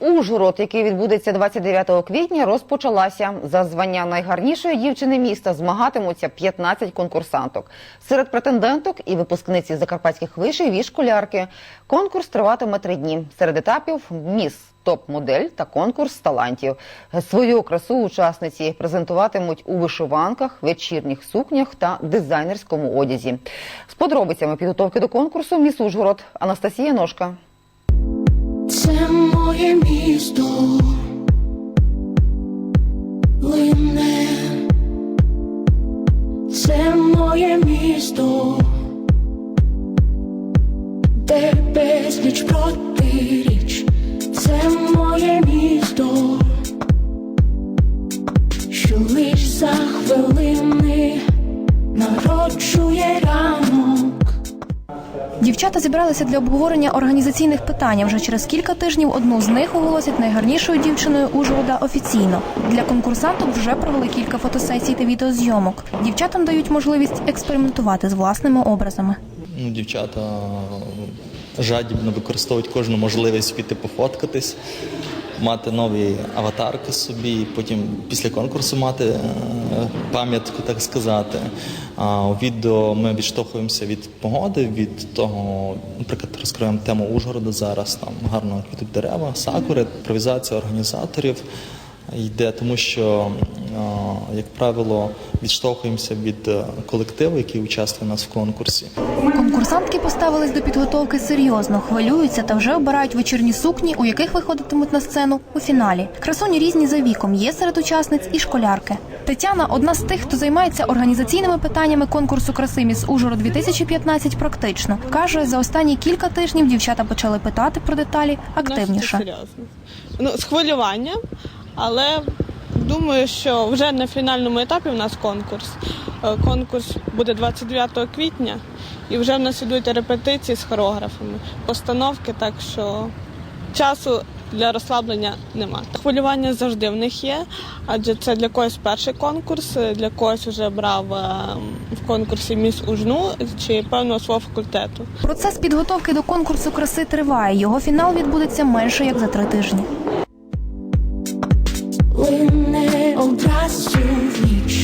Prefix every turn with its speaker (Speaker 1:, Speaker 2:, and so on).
Speaker 1: Ужгород, який відбудеться 29 квітня, розпочалася. За звання найгарнішої дівчини міста змагатимуться 15 конкурсанток. Серед претенденток і випускниці закарпатських вишів і школярки. Конкурс триватиме три дні. Серед етапів міс. Топ-модель та конкурс талантів. Свою красу учасниці презентуватимуть у вишиванках, вечірніх сукнях та дизайнерському одязі. З подробицями підготовки до конкурсу міс Ужгород Анастасія Ножка.
Speaker 2: Це моє місто. Лине, це моє місто, де безліч протиріч, це моє місто, що лиш за хвилини
Speaker 3: Дівчата зібралися для обговорення організаційних питань. Вже через кілька тижнів одну з них оголосять найгарнішою дівчиною Ужгорода офіційно. Для конкурсанток вже провели кілька фотосесій та відеозйомок. Дівчатам дають можливість експериментувати з власними образами.
Speaker 4: ну, дівчата жадібно використовують кожну можливість піти пофоткатись, мати нові аватарки собі, потім після конкурсу мати е, пам'ятку, так сказати. У відео ми відштовхуємося від погоди, від того, наприклад, розкриваємо тему Ужгорода зараз. Там гарно квітуть дерева, сакури, імпровізація організаторів йде, тому що, як правило, відштовхуємося від е, колективу, який участвує у нас в конкурсі.
Speaker 3: Конкурсантки поставились до підготовки серйозно, хвилюються та вже обирають вечірні сукні, у яких виходитимуть на сцену у фіналі. Красуні різні за віком. Є серед учасниць і школярки. Тетяна одна з тих, хто займається організаційними питаннями конкурсу краси міс Ужгород 2015 практично. каже, за останні кілька тижнів дівчата почали питати про деталі активніше.
Speaker 5: Ну, з хвилюванням, але думаю, що вже на фінальному етапі в нас конкурс. Е, Конкурс буде 29 квітня, і вже в нас ідуть репетиції з хореографами, постановки, так що часу для розслаблення нема. Хвилювання завжди в них є, адже це для когось перший конкурс, для когось вже брав е, в конкурсі міс Ужну чи певного свого факультету.
Speaker 3: Процес підготовки до конкурсу краси триває. Його фінал відбудеться менше як за три тижні.
Speaker 2: Лине одразу в ніч.